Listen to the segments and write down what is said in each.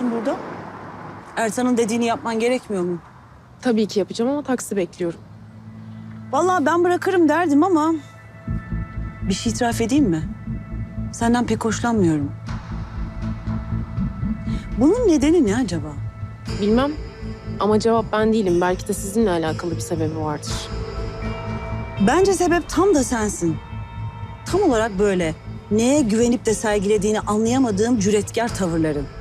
Yapıyorsun burada? Ertan'ın dediğini yapman gerekmiyor mu? Tabii ki yapacağım ama taksi bekliyorum. Vallahi ben bırakırım derdim ama... Bir şey itiraf edeyim mi? Senden pek hoşlanmıyorum. Bunun nedeni ne acaba? Bilmem ama cevap ben değilim. Belki de sizinle alakalı bir sebebi vardır. Bence sebep tam da sensin. Tam olarak böyle. Neye güvenip de sergilediğini anlayamadığım cüretkar tavırların.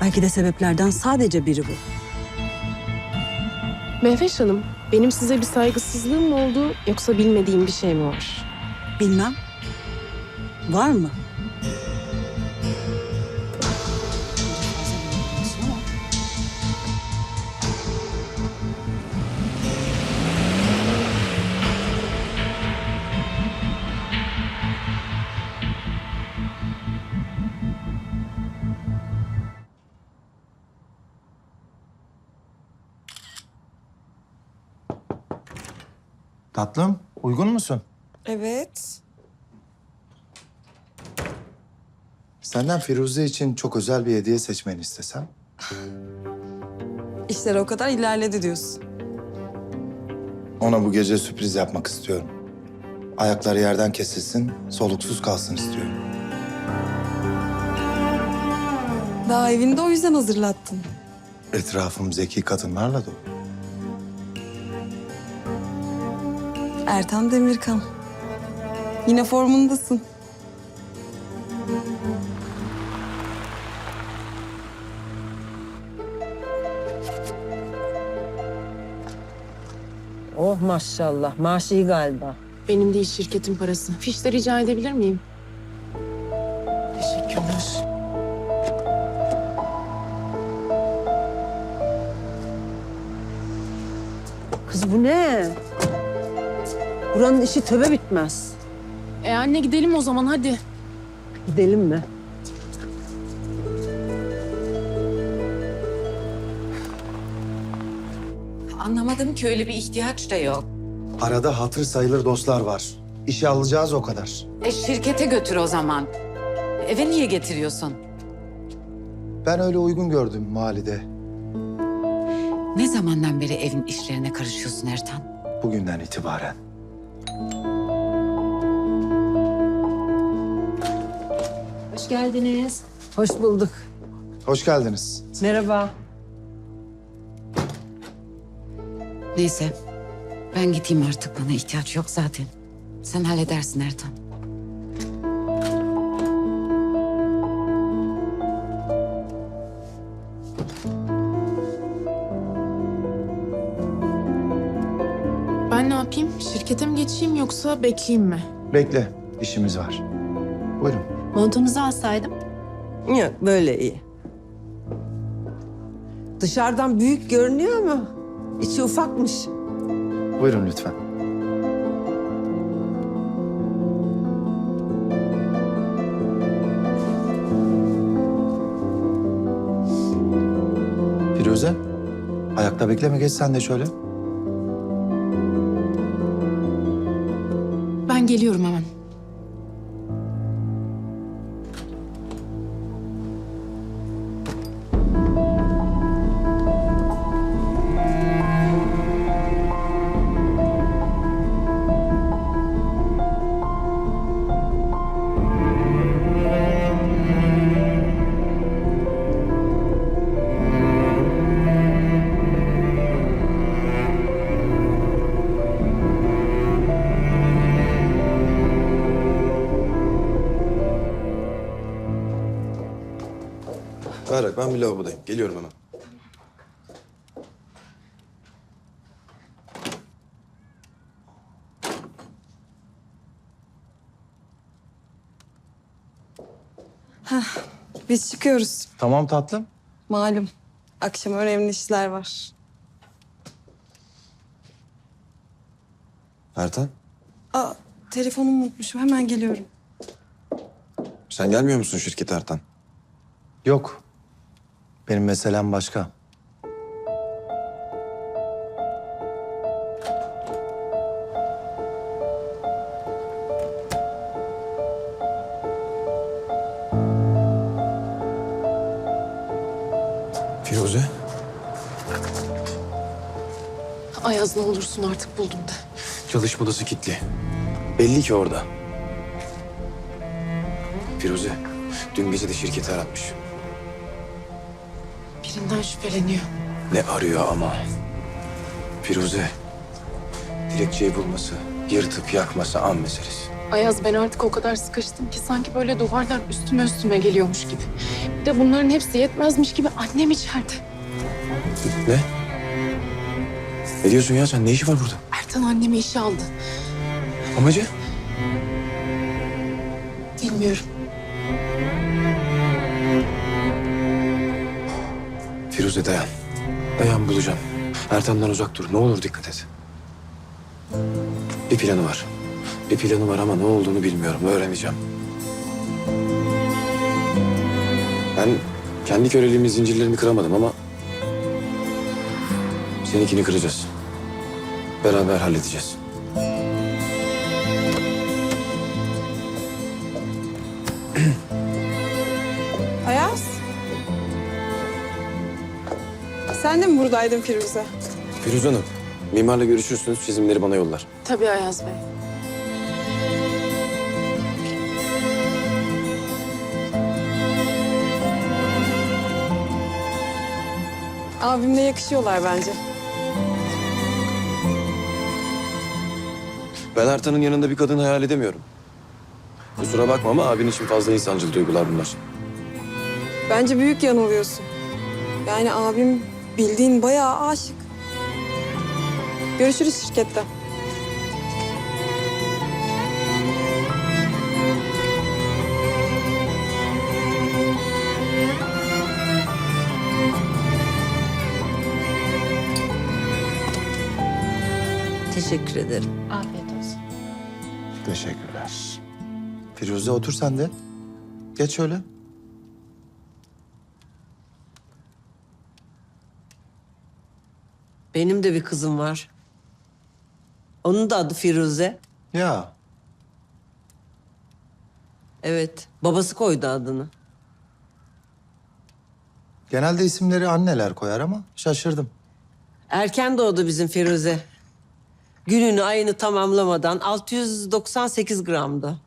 Belki de sebeplerden sadece biri bu. Mehveş Hanım, benim size bir saygısızlığım mı oldu yoksa bilmediğim bir şey mi var? Bilmem. Var mı? Tatlım, uygun musun? Evet. Senden Firuze için çok özel bir hediye seçmeni istesem. İşler o kadar ilerledi diyorsun. Ona bu gece sürpriz yapmak istiyorum. Ayakları yerden kesilsin, soluksuz kalsın istiyorum. Daha evinde o yüzden hazırlattın. Etrafım zeki kadınlarla dolu. Ertan Demirkan. Yine formundasın. Oh maşallah. Maaş iyi galiba. Benim değil şirketin parası. Fişte rica edebilir miyim? Teşekkürler. Kız bu ne? Buranın işi töbe bitmez. E anne gidelim o zaman hadi. Gidelim mi? Anlamadım ki öyle bir ihtiyaç da yok. Arada hatır sayılır dostlar var. İşe alacağız o kadar. E şirkete götür o zaman. Eve niye getiriyorsun? Ben öyle uygun gördüm mahallede. Ne zamandan beri evin işlerine karışıyorsun Ertan? Bugünden itibaren. Hoş geldiniz. Hoş bulduk. Hoş geldiniz. Merhaba. Neyse ben gideyim artık bana ihtiyaç yok zaten. Sen halledersin Ertan. Ben ne yapayım? Şirkete mi geçeyim yoksa bekleyeyim mi? Bekle, işimiz var. Buyurun. Montunuzu alsaydım. Yok böyle iyi. Dışarıdan büyük görünüyor ama içi ufakmış. Buyurun lütfen. Firuze, ayakta bekleme geç sen de şöyle. Ben geliyorum hemen. Ben bir lavabodayım. Geliyorum hemen. Biz çıkıyoruz. Tamam tatlım. Malum. Akşam önemli işler var. Ertan Aa, telefonumu unutmuşum. Hemen geliyorum. sen gelmiyor musun şirkete Ertan? Yok. Benim meselem başka. Firuze. Ayaz ne olursun artık buldum de. Çalışma odası kilitli. Belli ki orada. Firuze, dün gece de şirketi aratmış. Birinden şüpheleniyor. Ne arıyor ama? Firuze, dilekçeyi bulması, yırtıp yakması an meselesi. Ayaz ben artık o kadar sıkıştım ki sanki böyle duvarlar üstüme üstüme geliyormuş gibi. Bir de bunların hepsi yetmezmiş gibi annem içeride. Ne? Ne diyorsun ya sen? Ne işi var burada? Ertan annemi işe aldı. Amacı? Bilmiyorum. Firuze dayan. Dayan bulacağım. Ertan'dan uzak dur. Ne olur dikkat et. Bir planı var. Bir planı var ama ne olduğunu bilmiyorum. Öğreneceğim. Ben kendi köleliğimin zincirlerini kıramadım ama... ...seninkini kıracağız. Beraber halledeceğiz. Sen de mi buradaydın Firuze? Firuze Hanım, mimarla görüşürsünüz. Çizimleri bana yollar. Tabii Ayaz Bey. Abimle yakışıyorlar bence. Ben Ertan'ın yanında bir kadın hayal edemiyorum. Kusura bakma ama abin için fazla insancıl duygular bunlar. Bence büyük yanılıyorsun. Yani abim bildiğin bayağı aşık. Görüşürüz şirkette. Teşekkür ederim. Afiyet olsun. Teşekkürler. Firuze otur sen de. Geç şöyle. Benim de bir kızım var. Onun da adı Firuze. Ya Evet, babası koydu adını. genelde isimleri anneler koyar ama şaşırdım. Erken doğdu bizim Firuze. Gününü, ayını tamamlamadan 698 gramdı.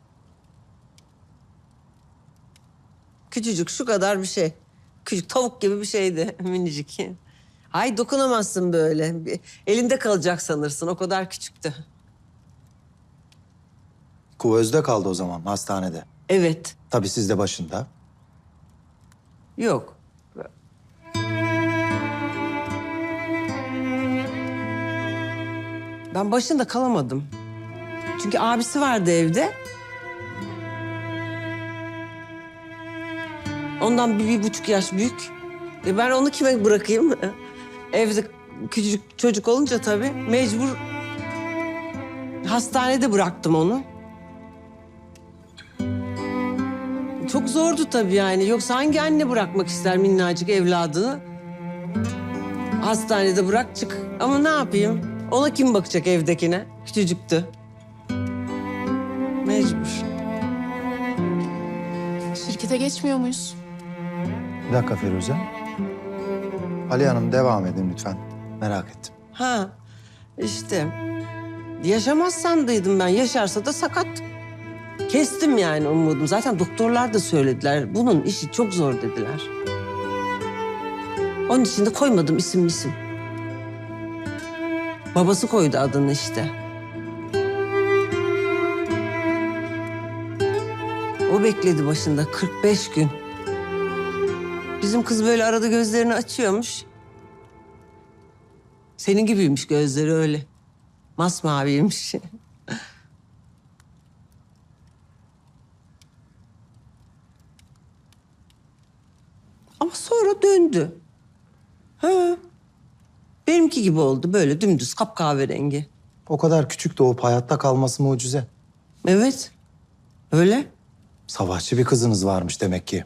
Küçücük, şu kadar bir şey. Küçük tavuk gibi bir şeydi, minicik. Ay dokunamazsın böyle. Elinde kalacak sanırsın, o kadar küçüktü. Kuvözde kaldı o zaman hastanede. Evet, Tabii siz de başında. yok. Ben başında kalamadım. Çünkü abisi vardı evde. Ondan bir, bir buçuk yaş büyük. E ben onu kime bırakayım? Evde küçücük çocuk olunca tabii mecbur hastanede bıraktım onu. Çok zordu tabii yani. Yoksa hangi anne bırakmak ister minnacık evladını? Hastanede bırak çık. Ama ne yapayım? Ona kim bakacak evdekine? Küçücüktü. Mecbur. Şirkete geçmiyor muyuz? Bir dakika Firuze. Ali Hanım devam edin lütfen. Merak ettim. Ha işte yaşamaz sandıydım ben. Yaşarsa da sakat. Kestim yani umudum. Zaten doktorlar da söylediler. Bunun işi çok zor dediler. Onun için de koymadım isim isim. Babası koydu adını işte. O bekledi başında 45 gün. Bizim kız böyle arada gözlerini açıyormuş. Senin gibiymiş gözleri öyle. Masmaviymiş. Ama sonra döndü. Ha. Benimki gibi oldu böyle dümdüz kapkahverengi. O kadar küçük doğup hayatta kalması mucize. Evet. Öyle. Savaşçı bir kızınız varmış demek ki.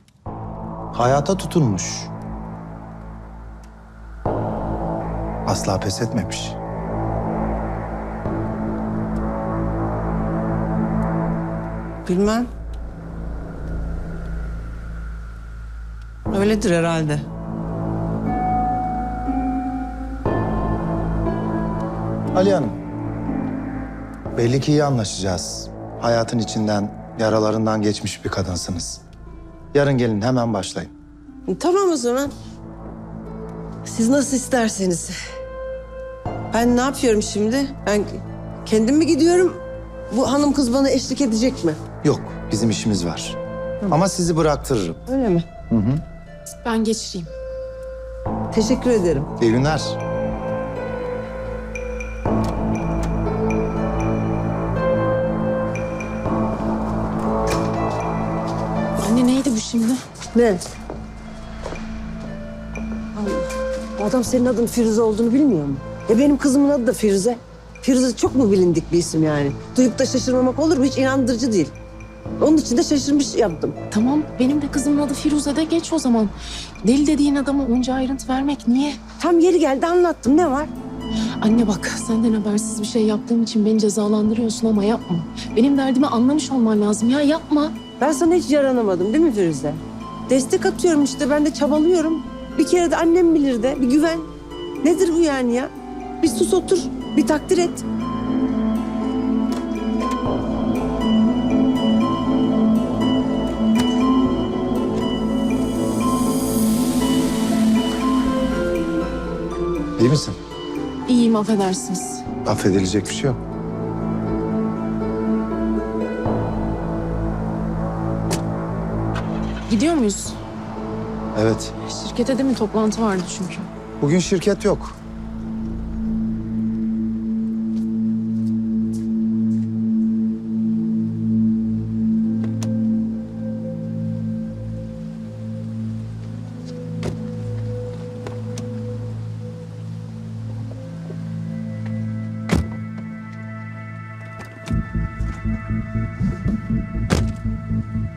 Hayata tutunmuş. Asla pes etmemiş. Bilmem. Öyledir herhalde. Ali Hanım. Belli ki iyi anlaşacağız. Hayatın içinden, yaralarından geçmiş bir kadınsınız. Yarın gelin hemen başlayın. Tamam o zaman. Siz nasıl isterseniz. Ben ne yapıyorum şimdi? Ben kendim mi gidiyorum? Bu hanım kız bana eşlik edecek mi? Yok, bizim işimiz var. Ama sizi bıraktırırım. Öyle mi? Ben geçireyim. Teşekkür ederim. İyi günler. Anne neydi bu şimdi? Ne? Bu adam senin adın Firuze olduğunu bilmiyor mu? E benim kızımın adı da Firuze. Firuze çok mu bilindik bir isim yani? Duyup da şaşırmamak olur mu? Hiç inandırıcı değil. Onun için de şaşırmış yaptım. Tamam benim de kızımın adı Firuze de geç o zaman. Deli dediğin adama onca ayrıntı vermek niye? Tam yeri geldi anlattım. Ne var? Anne bak senden habersiz bir şey yaptığım için beni cezalandırıyorsun ama yapma. Benim derdimi anlamış olman lazım ya yapma. Ben sana hiç yaranamadım değil mi Firuze? Destek atıyorum işte ben de çabalıyorum. Bir kere de annem bilir de bir güven. Nedir bu yani ya? Bir sus otur, bir takdir et. İyi misin? İyiyim affedersiniz. Affedilecek bir şey yok. Gidiyor muyuz? Evet. Şirkete de mi toplantı vardı çünkü? Bugün şirket yok.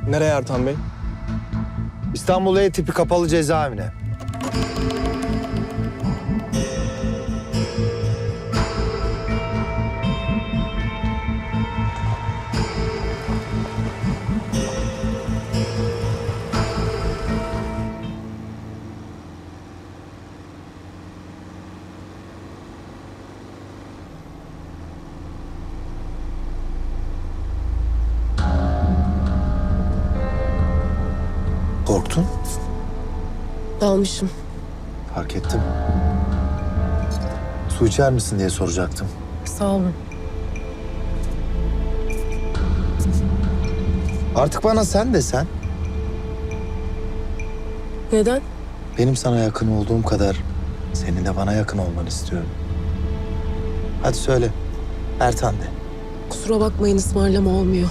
Nereye Ertan Bey? İstanbul E tipi kapalı cezaevine. Dalmışım. Fark ettim. Su içer misin diye soracaktım. Sağ olun. Artık bana sen de sen. Neden? Benim sana yakın olduğum kadar senin de bana yakın olmanı istiyorum. Hadi söyle. Ertan de. Kusura bakmayın ısmarlama olmuyor.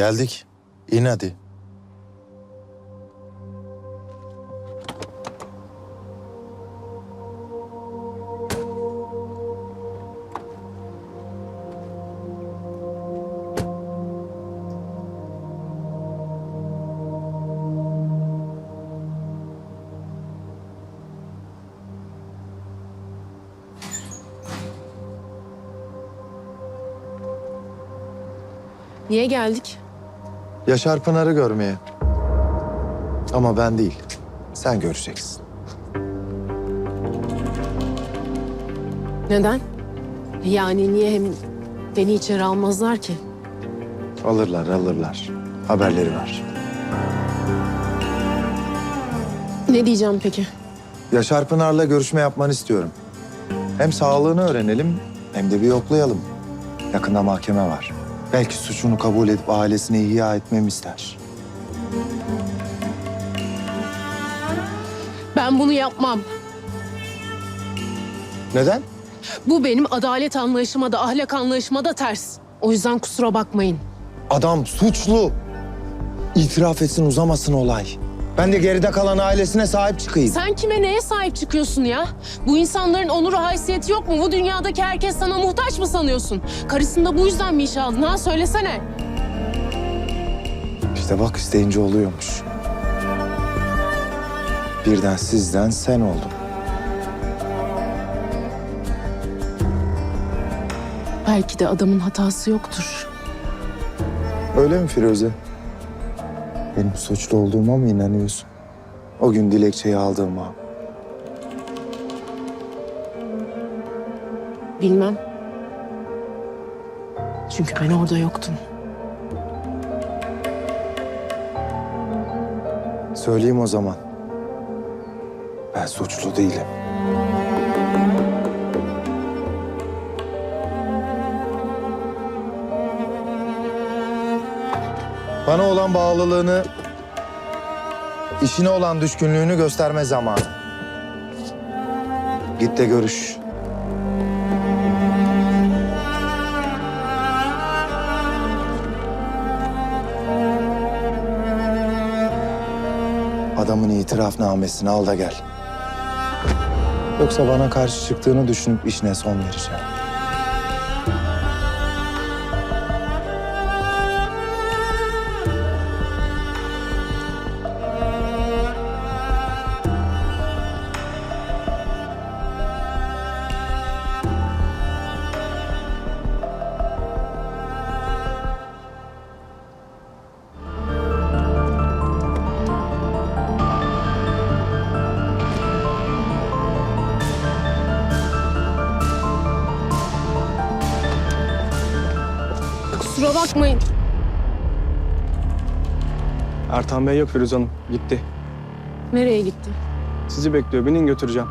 Geldik. İn hadi. Niye geldik? Yaşar Pınar'ı görmeye. Ama ben değil. Sen göreceksin. Neden? Yani niye hem beni içeri almazlar ki? Alırlar, alırlar. Haberleri var. Ne diyeceğim peki? Yaşar Pınar'la görüşme yapmanı istiyorum. Hem sağlığını öğrenelim hem de bir yoklayalım. Yakında mahkeme var. Belki suçunu kabul edip ailesini ihya etmemi ister. Ben bunu yapmam. Neden? Bu benim adalet anlayışıma da ahlak anlayışıma da ters. O yüzden kusura bakmayın. Adam suçlu. İtiraf etsin uzamasın olay. Ben de geride kalan ailesine sahip çıkayım. Sen kime neye sahip çıkıyorsun ya? Bu insanların onuru haysiyeti yok mu? Bu dünyadaki herkes sana muhtaç mı sanıyorsun? Karısını da bu yüzden mi işe aldın ha? Söylesene. İşte bak isteyince oluyormuş. Birden sizden sen oldum. Belki de adamın hatası yoktur. Öyle mi Firuze? Benim suçlu olduğuma mı inanıyorsun? O gün dilekçeyi aldığıma. Bilmem. Çünkü ben orada yoktum. Söyleyeyim o zaman. Ben suçlu değilim. Bana olan bağlılığını, işine olan düşkünlüğünü gösterme zamanı. Git de görüş. Adamın itirafnamesini al da gel. Yoksa bana karşı çıktığını düşünüp işine son vereceğim. Bakmayın. Ertan Bey yok Firuze Hanım. Gitti. Nereye gitti? Sizi bekliyor. Binin götüreceğim.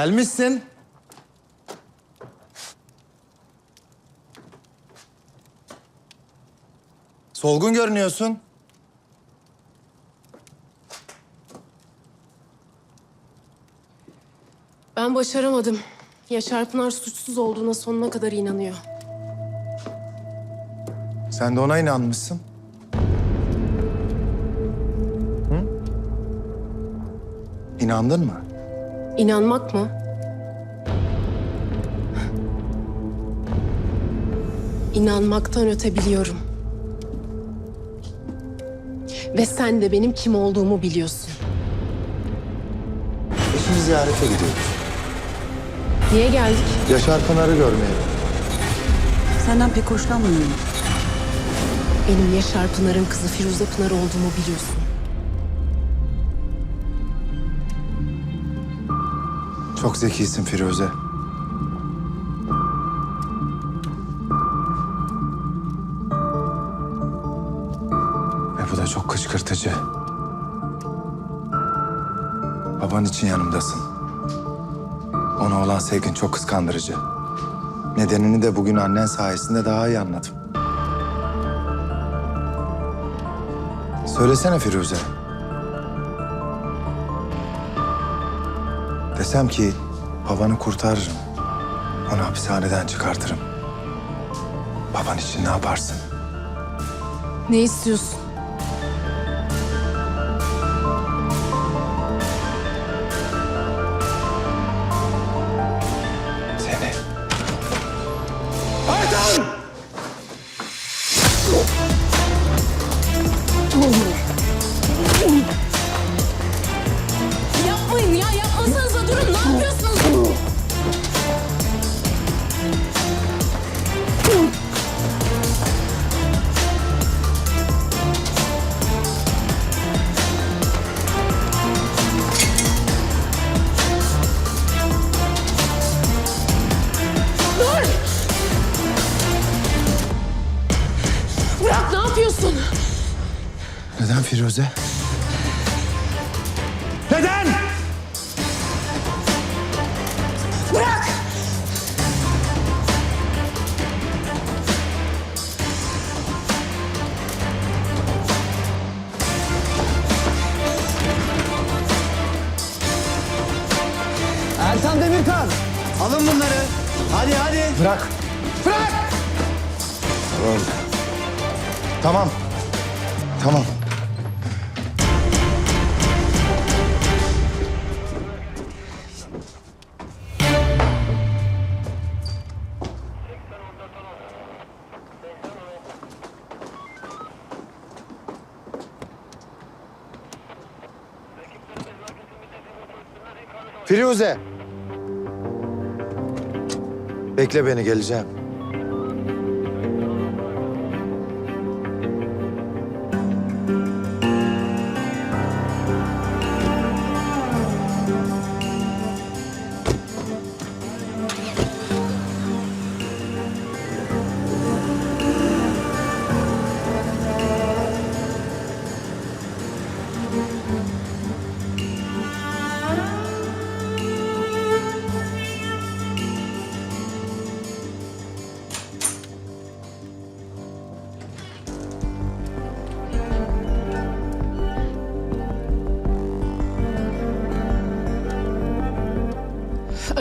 Gelmişsin. Solgun görünüyorsun. Ben başaramadım. Yaşar Pınar suçsuz olduğuna sonuna kadar inanıyor. Sen de ona inanmışsın. Hı? İnandın mı? İnanmak mı? İnanmaktan öte biliyorum. Ve sen de benim kim olduğumu biliyorsun. Eşini ziyarete gidiyoruz. Niye geldik? Yaşar Pınar'ı görmeye. Senden pek hoşlanmıyorum. Benim Yaşar Pınar'ın kızı Firuze Pınar olduğumu biliyorsun. Çok zekisin Firuze. Ve bu da çok kışkırtıcı. Baban için yanımdasın. Ona olan sevgin çok kıskandırıcı. Nedenini de bugün annen sayesinde daha iyi anladım. Söylesene Firuze. Desem ki babanı kurtarırım. Onu hapishaneden çıkartırım. Baban için ne yaparsın? Ne istiyorsun? Bırak. Bırak. Tamam. Tamam. Firuze. Bekle beni geleceğim.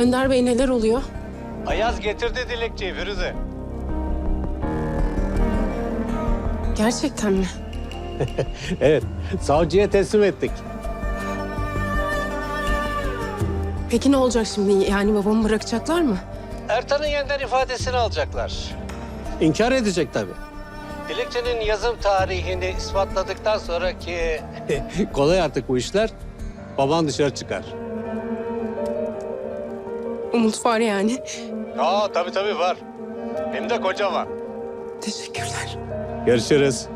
Önder Bey neler oluyor? Ayaz getirdi dilekçeyi Firuze. Gerçekten mi? Evet. Savcıya teslim ettik. Peki ne olacak şimdi? Yani babamı bırakacaklar mı? Ertan'ın yeniden ifadesini alacaklar. İnkar edecek tabii. Dilekçenin yazım tarihini ispatladıktan sonra ki kolay artık bu işler. Baban dışarı çıkar. Umut var yani. Aa tabii tabii var. Hem de kocaman. Teşekkürler. Görüşürüz.